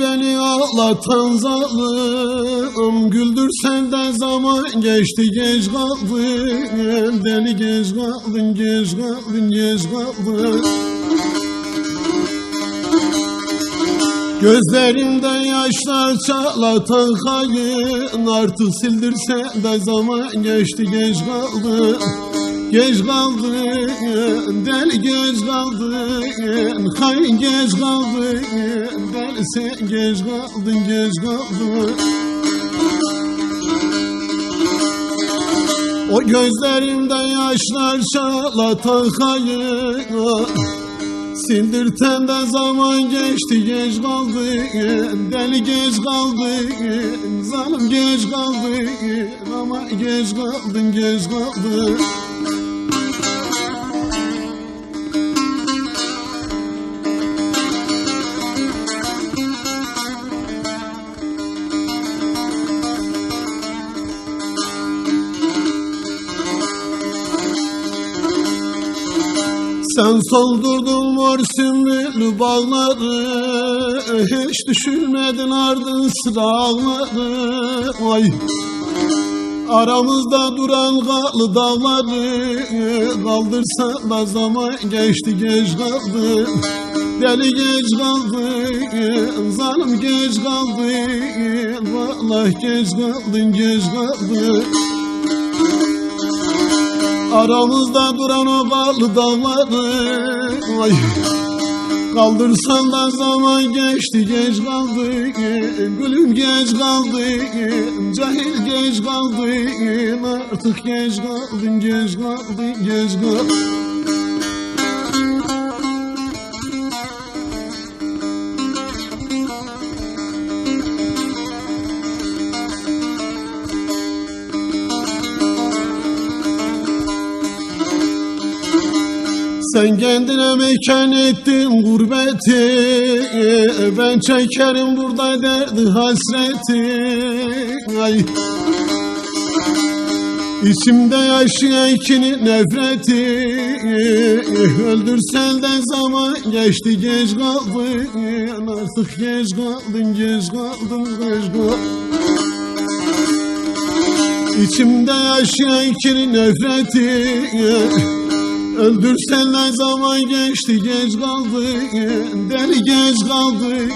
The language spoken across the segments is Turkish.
Beni ağlatan zalim Güldürsen de zaman geçti geç kaldın. Deli geç kaldın geç kaldın geç kaldın. Gözlerimde yaşlar çalatan hayın Artık sildirsen de zaman geçti geç kaldı Geç kaldın, deli geç kaldın Hain geç kaldın, deli sen geç kaldın, geç kaldın. O gözlerimde yaşlar çalatan hayın Sildirten de zaman geçti geç kaldı Deli geç kaldı Zalim geç kaldı Ama geç kaldın geç kaldın Sen soldurdun mor sümbülü bağları Hiç düşünmedin ardın sırağları Ay Aramızda duran kalı dağları Kaldırsa da zaman geçti geç kaldı. Deli geç kaldı Zalim geç kaldı. Vallahi geç kaldın geç kaldı Aramızda duran o ballı dağları. Ay. Kaldırsan da zaman geçti geç kaldı. Gülüm geç kaldı Cahil geç kaldı. Artık geç kaldın geç kaldın geç kaldın Sen kendine mekan ettin gurbeti. Ben çekerim burada derdi hasreti. Ay. İçimde yaşayan ikinin nefreti. Öldürsen de zaman geçti geç kaldın. Artık geç kaldın geç kaldın geç kaldın. İçimde yaşayan ikinin nefreti Öldürsen ne zaman geçti? Geç kaldı. Deli geç kaldı.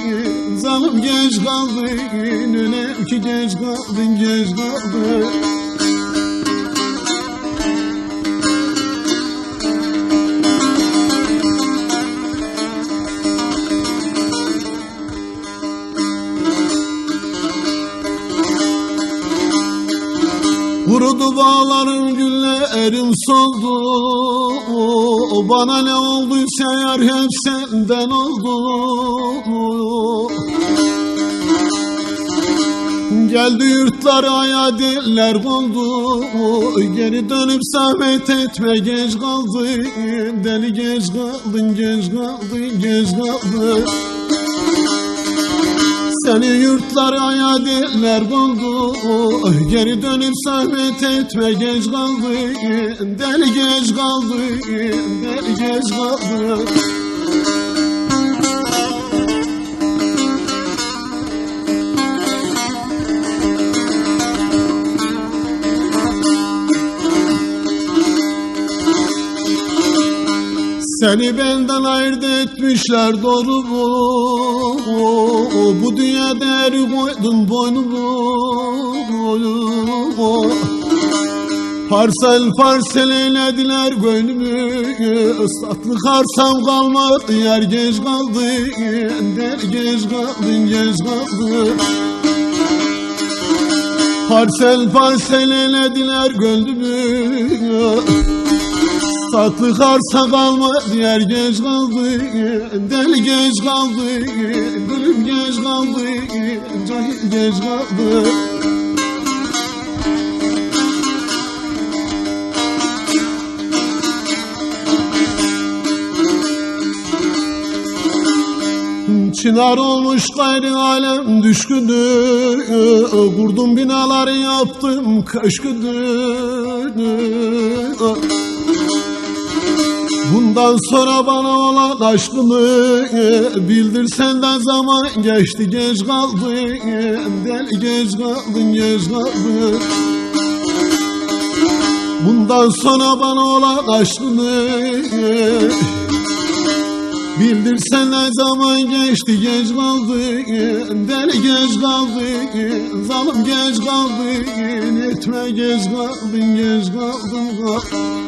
Zalim geç kaldı. Öyle ki geç kaldın geç kaldı Kurudu bağlarım güllerim soldu. Bana ne olduysa yar hep senden oldu. Geldi yurtlara ya diller oldu Geri dönüp zahmet etme geç kaldı. Deli geç kaldın geç kaldın geç kaldın seni yurtlara ya diller kondu Geri dönüp zahmet etme geç kaldı Deli geç kaldı Deli geç kaldı Seni benden ayırt etmişler doğru mu? Bu dünya değeri koydun boynumu Parsel parsel eylediler gönlümü. Islatlı karsam kalmadı yer geç kaldı. Der geç kaldın geç kaldı. Parsel parsel eylediler gönlümü Saklı karsa kalma diğer geç kaldı Deli geç kaldı Gülüm geç kaldı Cahil geç kaldı. Çınar olmuş gayrı alem düşkünü Kurdum binaları yaptım köşkünü Bundan sonra bana olan aşkını bildirsen de zaman geçti geç kaldın deli geç kaldın geç kaldın Bundan sonra bana olan aşkını Bildirsen ne zaman geçti geç kaldı. Deli geç kaldı. Zalim geç kaldı. Etme geç kaldın geç kaldın